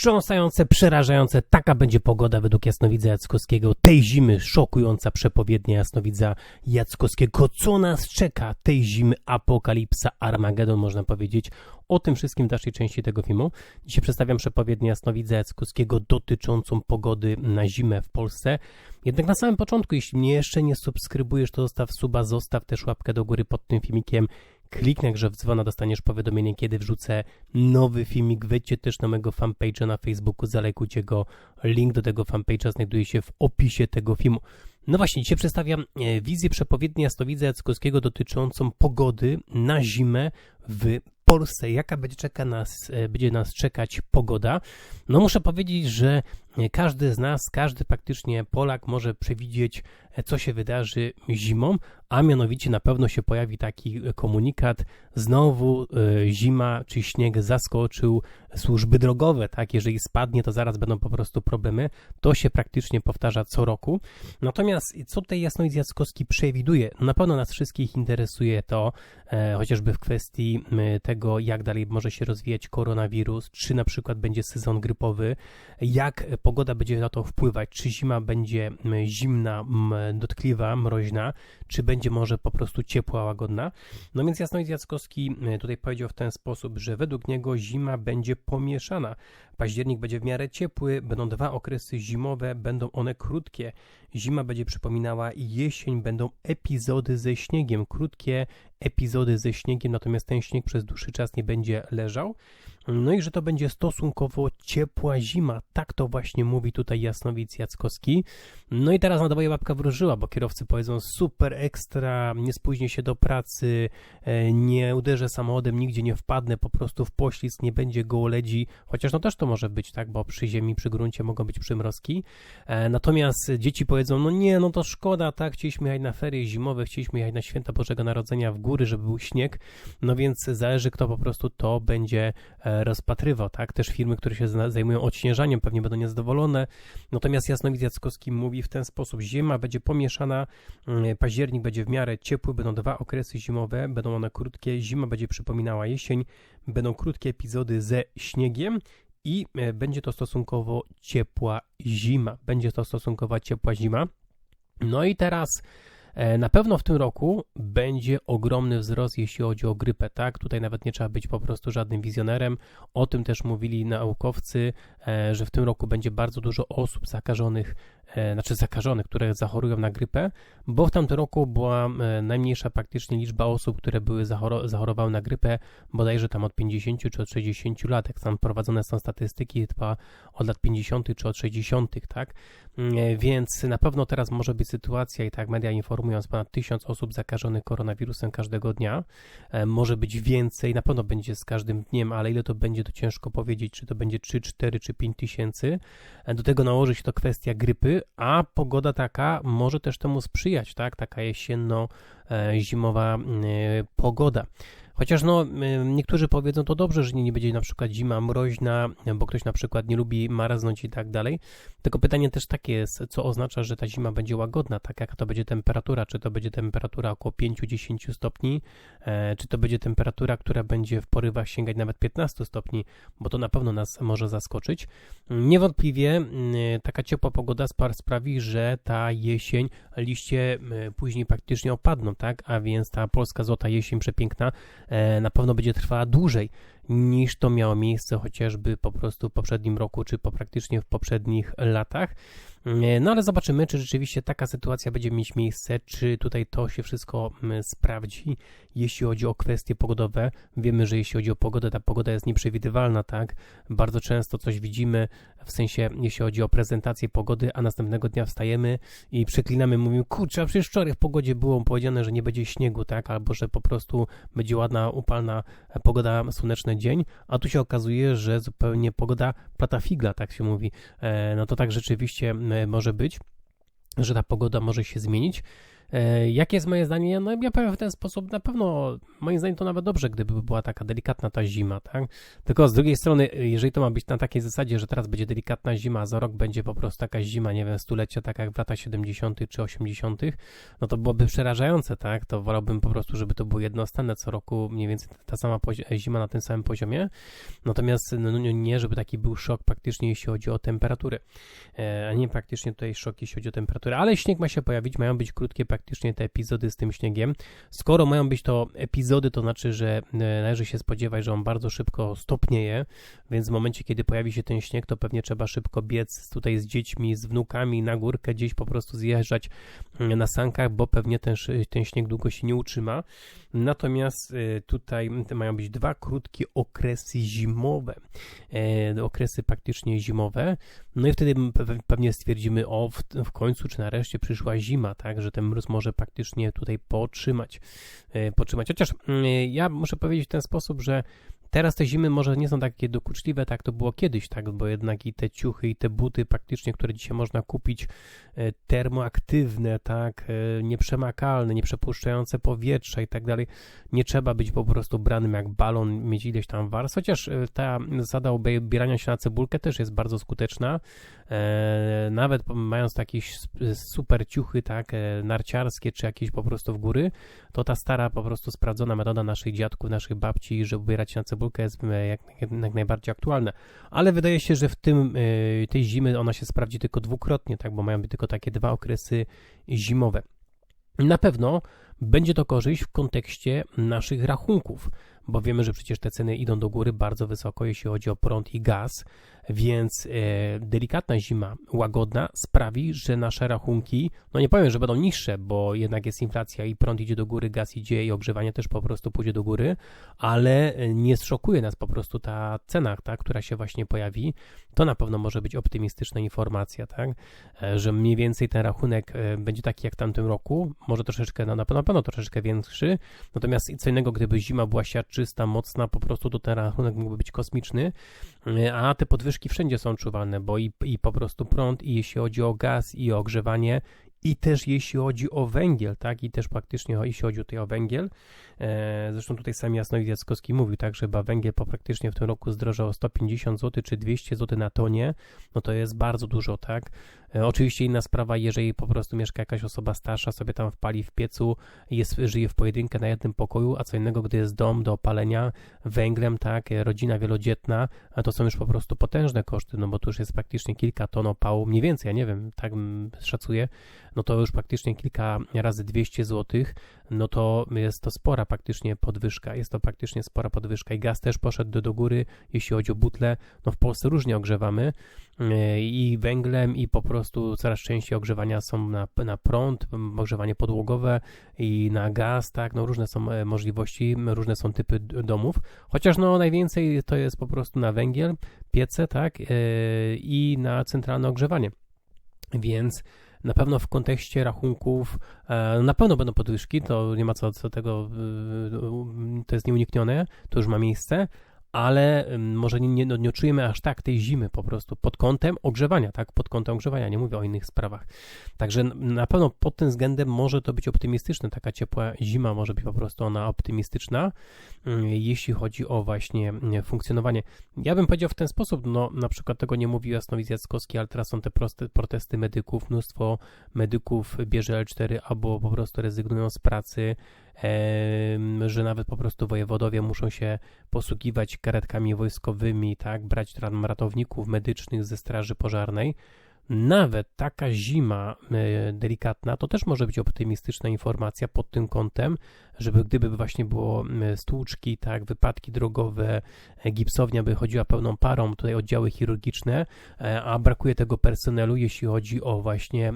wstrząsające, przerażające. Taka będzie pogoda według jasnowidza Jackowskiego tej zimy. Szokująca przepowiednia jasnowidza Jackowskiego. Co nas czeka tej zimy? Apokalipsa, Armagedon, można powiedzieć. O tym wszystkim w dalszej części tego filmu. Dzisiaj przedstawiam przepowiednię jasnowidza Jackowskiego dotyczącą pogody na zimę w Polsce. Jednak na samym początku, jeśli mnie jeszcze nie subskrybujesz, to zostaw suba, zostaw też łapkę do góry pod tym filmikiem Kliknij grze w dzwona, dostaniesz powiadomienie, kiedy wrzucę nowy filmik. Wejdźcie też na mojego fanpage'a na Facebooku, zalajkujcie go. Link do tego fanpage'a znajduje się w opisie tego filmu. No właśnie, dzisiaj przedstawiam e, wizję przepowiedni Jasnowidza Jackowskiego dotyczącą pogody na zimę w Polsce. Jaka będzie, czeka nas, e, będzie nas czekać pogoda? No muszę powiedzieć, że każdy z nas, każdy praktycznie Polak może przewidzieć, e, co się wydarzy zimą, a mianowicie na pewno się pojawi taki komunikat, znowu y, zima czy śnieg zaskoczył służby drogowe, tak, jeżeli spadnie, to zaraz będą po prostu problemy, to się praktycznie powtarza co roku. Natomiast co tutaj Jasnowic Jackowski przewiduje? Na pewno nas wszystkich interesuje to, e, chociażby w kwestii tego, jak dalej może się rozwijać koronawirus, czy na przykład będzie sezon grypowy, jak pogoda będzie na to wpływać, czy zima będzie zimna, dotkliwa, mroźna, czy będzie może po prostu ciepła, łagodna. No więc Jasnowic Jackowski tutaj powiedział w ten sposób, że według niego zima będzie pomieszana. Październik będzie w miarę ciepły, będą dwa okresy zimowe, będą one krótkie. Zima będzie przypominała jesień, będą epizody ze śniegiem, krótkie epizody ze śniegiem, natomiast ten śnieg przez dłuższy czas nie będzie leżał. No i że to będzie stosunkowo ciepła zima. Tak to właśnie mówi tutaj Jasnowic Jackowski. No i teraz nadawaje babka wróżyła, bo kierowcy powiedzą super ekstra, nie spóźnię się do pracy, e, nie uderzę samochodem, nigdzie nie wpadnę, po prostu w poślizg, nie będzie gołoledzi, chociaż no też to może być, tak, bo przy ziemi, przy gruncie mogą być przymrozki. E, natomiast dzieci powiedzą, no nie, no to szkoda, tak, chcieliśmy jechać na ferie zimowe, chcieliśmy jechać na święta Bożego Narodzenia w góry, żeby był śnieg, no więc zależy kto po prostu to będzie e, rozpatrywał, tak, też firmy, które się zajmują odśnieżaniem pewnie będą niezadowolone, natomiast Jasnowidz Jackowski mówi w ten sposób, ziema będzie pomieszana, mm, październik będzie w miarę ciepły, będą dwa okresy zimowe, będą one krótkie, zima będzie przypominała jesień, będą krótkie epizody ze śniegiem i e, będzie to stosunkowo ciepła zima. Będzie to stosunkowo ciepła zima. No i teraz na pewno w tym roku będzie ogromny wzrost, jeśli chodzi o grypę, tak? Tutaj nawet nie trzeba być po prostu żadnym wizjonerem. O tym też mówili naukowcy, e, że w tym roku będzie bardzo dużo osób zakażonych E, znaczy zakażonych, które zachorują na grypę, bo w tamtym roku była e, najmniejsza praktycznie liczba osób, które były zachorowały na grypę, bodajże tam od 50 czy od 60 lat, jak tam prowadzone są statystyki, chyba od lat 50 czy od 60, tak? Mm, e, więc na pewno teraz może być sytuacja i tak media informują, ponad 1000 osób zakażonych koronawirusem każdego dnia, może być więcej, na pewno będzie z każdym dniem, ale ile to będzie, to ciężko powiedzieć, czy to będzie 3, 4 czy 5 tysięcy. Do tego nałoży się to kwestia grypy, a pogoda taka może też temu sprzyjać, tak? Taka jesienno-zimowa e, pogoda. Chociaż no, niektórzy powiedzą to dobrze, że nie będzie na przykład zima mroźna, bo ktoś na przykład nie lubi marznąć i tak dalej. Tylko pytanie też takie jest, co oznacza, że ta zima będzie łagodna, tak jaka to będzie temperatura, czy to będzie temperatura około 5-10 stopni, e, czy to będzie temperatura, która będzie w porywach sięgać nawet 15 stopni, bo to na pewno nas może zaskoczyć. Niewątpliwie taka ciepła pogoda sprawi, że ta jesień, liście później praktycznie opadną, tak, a więc ta polska złota jesień przepiękna na pewno będzie trwała dłużej niż to miało miejsce chociażby po prostu w poprzednim roku, czy po praktycznie w poprzednich latach. E, no ale zobaczymy, czy rzeczywiście taka sytuacja będzie mieć miejsce, czy tutaj to się wszystko sprawdzi, jeśli chodzi o kwestie pogodowe. Wiemy, że jeśli chodzi o pogodę, ta pogoda jest nieprzewidywalna, tak? Bardzo często coś widzimy, w sensie jeśli chodzi o prezentację pogody, a następnego dnia wstajemy i przeklinamy, mówimy, kurczę, a przecież wczoraj w pogodzie było powiedziane, że nie będzie śniegu, tak? Albo, że po prostu będzie ładna, upalna pogoda, słoneczny dzień, a tu się okazuje, że zupełnie pogoda plata figla, tak się mówi. E, no to tak rzeczywiście może być, że ta pogoda może się zmienić. E, jakie jest moje zdanie? No ja powiem w ten sposób, na pewno moim zdaniem to nawet dobrze, gdyby była taka delikatna ta zima, tak? Tylko z drugiej strony, jeżeli to ma być na takiej zasadzie, że teraz będzie delikatna zima, a za rok będzie po prostu taka zima, nie wiem, stulecia, tak jak w latach 70. czy 80., no to byłoby przerażające, tak? To wolałbym po prostu, żeby to było jednostronne co roku, mniej więcej ta sama zima na tym samym poziomie. Natomiast no, nie, żeby taki był szok praktycznie, jeśli chodzi o temperaturę, e, a nie praktycznie tutaj szok, jeśli chodzi o temperaturę. Ale śnieg ma się pojawić, mają być krótkie praktycznie te epizody z tym śniegiem. Skoro mają być to epizody, to znaczy, że e, należy się spodziewać, że on bardzo szybko stopnieje, więc w momencie, kiedy pojawi się ten śnieg, to pewnie trzeba szybko biec tutaj z dziećmi, z wnukami na górkę, gdzieś po prostu zjeżdżać mm, na sankach, bo pewnie ten, ten śnieg długo się nie utrzyma. Natomiast e, tutaj mają być dwa krótkie okresy zimowe, e, okresy praktycznie zimowe, no i wtedy pewnie stwierdzimy, o w, w końcu czy nareszcie przyszła zima, tak, że ten mróz może praktycznie tutaj potrzymać, e, potrzymać. Chociaż mm, ja muszę powiedzieć w ten sposób, że Teraz te zimy może nie są takie dokuczliwe, tak to było kiedyś, tak, bo jednak i te ciuchy, i te buty praktycznie, które dzisiaj można kupić, e, termoaktywne, tak, e, nieprzemakalne, nieprzepuszczające powietrza i tak dalej, nie trzeba być po prostu branym jak balon, mieć ileś tam warstw, chociaż e, ta zasada ubierania się na cebulkę też jest bardzo skuteczna, nawet mając takie super ciuchy, tak, narciarskie, czy jakieś po prostu w góry, to ta stara, po prostu sprawdzona metoda naszych dziadków, naszych babci, że ubierać się na cebulkę, cebulka jest e, jak, jak najbardziej aktualna, ale wydaje się, że w tym, e, tej zimy ona się sprawdzi tylko dwukrotnie, tak, bo mają być tylko takie dwa okresy zimowe. Na pewno będzie to korzyść w kontekście naszych rachunków, bo wiemy, że przecież te ceny idą do góry bardzo wysoko, jeśli chodzi o prąd i gaz, więc e, delikatna zima, łagodna, sprawi, że nasze rachunki, no nie powiem, że będą niższe, bo jednak jest inflacja i prąd idzie do góry, gaz idzie i ogrzewanie też po prostu pójdzie do góry, ale nie zszokuje nas po prostu ta cena, ta, która się właśnie pojawi. To na pewno może być optymistyczna informacja, tak, e, że mniej więcej ten rachunek e, będzie taki jak w tamtym roku, może troszeczkę, no na pewno, troszeczkę większy, natomiast co innego, gdyby zima była siarczysta, mocna, po prostu to ten rachunek mógłby być kosmiczny, e, a te podwyżki wszędzie są czuwalne, bo i, i po prostu prąd, i jeśli chodzi o gaz, i ogrzewanie, i też jeśli chodzi o węgiel, tak, i też praktycznie jeśli chodzi tutaj o węgiel, e, zresztą tutaj sam Jasnowid Jackowski mówił, tak, że chyba węgiel po praktycznie w tym roku zdrożał o 150 zł czy 200 zł na tonie, no to jest bardzo dużo, tak, e, oczywiście inna sprawa, jeżeli po prostu mieszka jakaś osoba starsza, sobie tam wpali w piecu, jest, żyje w pojedynkę na jednym pokoju, a co innego, gdy jest dom do opalenia węglem, tak, e, rodzina wielodzietna, a to są już po prostu potężne koszty, no bo tu już jest praktycznie kilka ton opału, mniej więcej, ja nie wiem, tak szacuję, no to już praktycznie kilka razy 200 zł, no to jest to spora praktycznie podwyżka, jest to praktycznie spora podwyżka i gaz też poszedł do, do góry, jeśli chodzi o butle, no w Polsce różnie ogrzewamy e, i węglem i po prostu coraz częściej ogrzewania są na, na prąd, ogrzewanie podłogowe i na gaz, tak, no różne są e, możliwości, różne są typy domów, chociaż no najwięcej to jest po prostu na węgiel, piece, tak, e, i na centralne ogrzewanie. Więc na pewno w kontekście rachunków, e, na pewno będą podwyżki, to nie ma co, co tego, e, to jest nieuniknione, to już ma miejsce, ale może nie, no, nie aż tak tej zimy po prostu pod kątem ogrzewania, tak, pod kątem ogrzewania, nie mówię o innych sprawach. Także na pewno pod tym względem może to być optymistyczne, taka ciepła zima może być po prostu ona optymistyczna, jeśli chodzi o właśnie funkcjonowanie. Ja bym powiedział w ten sposób, no na przykład tego nie mówił Jasnowic Jackowski, ale teraz są te proste, protesty medyków, mnóstwo medyków bierze L4 albo po prostu rezygnują z pracy, że nawet po prostu wojewodowie muszą się posługiwać karetkami wojskowymi, tak, brać ratowników medycznych ze straży pożarnej, nawet taka zima delikatna, to też może być optymistyczna informacja pod tym kątem, żeby gdyby właśnie było stłuczki, tak, wypadki drogowe, e, gipsownia by chodziła pełną parą, tutaj oddziały chirurgiczne, e, a brakuje tego personelu, jeśli chodzi o właśnie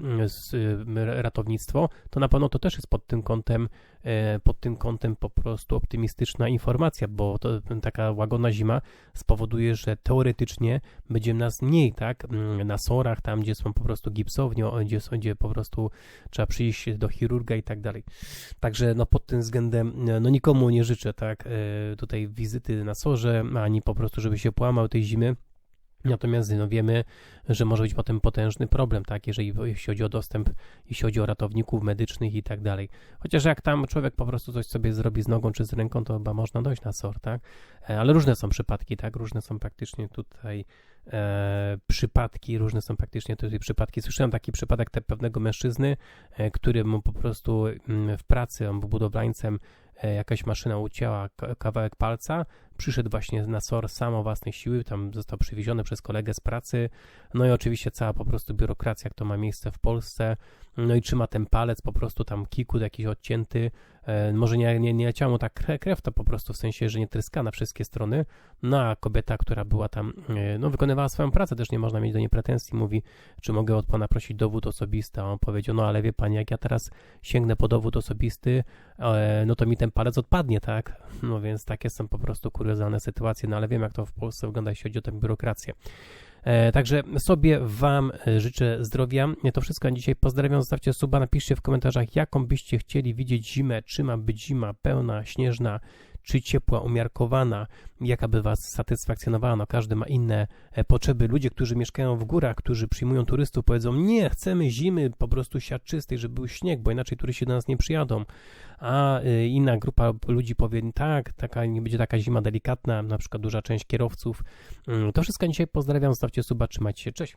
ratownictwo, to na pewno to też jest pod tym kątem pod tym kątem po prostu optymistyczna informacja, bo to taka łagodna zima spowoduje, że teoretycznie będzie nas mniej, tak, na sorach, tam gdzie są po prostu gipsownie, gdzie, gdzie po prostu trzeba przyjść do chirurga i tak dalej. Także no pod tym względem no nikomu nie życzę tak e, tutaj wizyty na sorze, ani po prostu żeby się połamał tej zimy. Natomiast no, wiemy, że może być potem potężny problem, tak, jeżeli jeśli chodzi o dostęp, jeśli chodzi o ratowników medycznych i tak dalej. Chociaż jak tam człowiek po prostu coś sobie zrobi z nogą czy z ręką, to chyba można dojść na SOR, tak? E, Ale różne są przypadki, tak? Różne są praktycznie tutaj e, przypadki, różne są praktycznie tutaj przypadki. Słyszałem taki przypadek te pewnego mężczyzny, e, który mu po prostu mm, w pracy, on był budowlańcem, e, jakaś maszyna ucięła ka- kawałek palca, przyszedł właśnie na SOR sam o własnej siły, tam został przywieziony przez kolegę z pracy, no i oczywiście cała po prostu biurokracja, jak to ma miejsce w Polsce, no i trzyma ten palec po prostu tam kikut jakiś odcięty, e, może nie, nie, nie leciała mu ta krew, to po prostu w sensie, że nie tryska na wszystkie strony, no a kobieta, która była tam, e, no wykonywała swoją pracę, też nie można mieć do niej pretensji, mówi, czy mogę od pana prosić dowód osobisty, a on powiedział, no ale wie pani, jak ja teraz sięgnę po dowód osobisty, e, no to mi ten palec odpadnie, tak, no więc takie są po prostu kuriozalne sytuacje, no ale wiem, jak to w Polsce wygląda, jeśli chodzi o tę biurokrację. E, Także sobie Wam e, życzę zdrowia. To wszystko na dzisiaj. Pozdrawiam, zostawcie suba, napiszcie w komentarzach, jaką byście chcieli widzieć zimę. Czy ma być zima pełna, śnieżna, czy ciepła, umiarkowana, jaka by Was satysfakcjonowała. No, każdy ma inne e, potrzeby. Ludzie, którzy mieszkają w górach, którzy przyjmują turystów, powiedzą: Nie, chcemy zimy po prostu siarczystej, żeby był śnieg, bo inaczej turyści do nas nie przyjadą. A e, inna grupa ludzi powie: Tak, taka nie będzie taka zima delikatna, na przykład duża część kierowców. Mm, To wszystko dzisiaj pozdrawiam, zostawcie suba, trzymajcie się, cześć.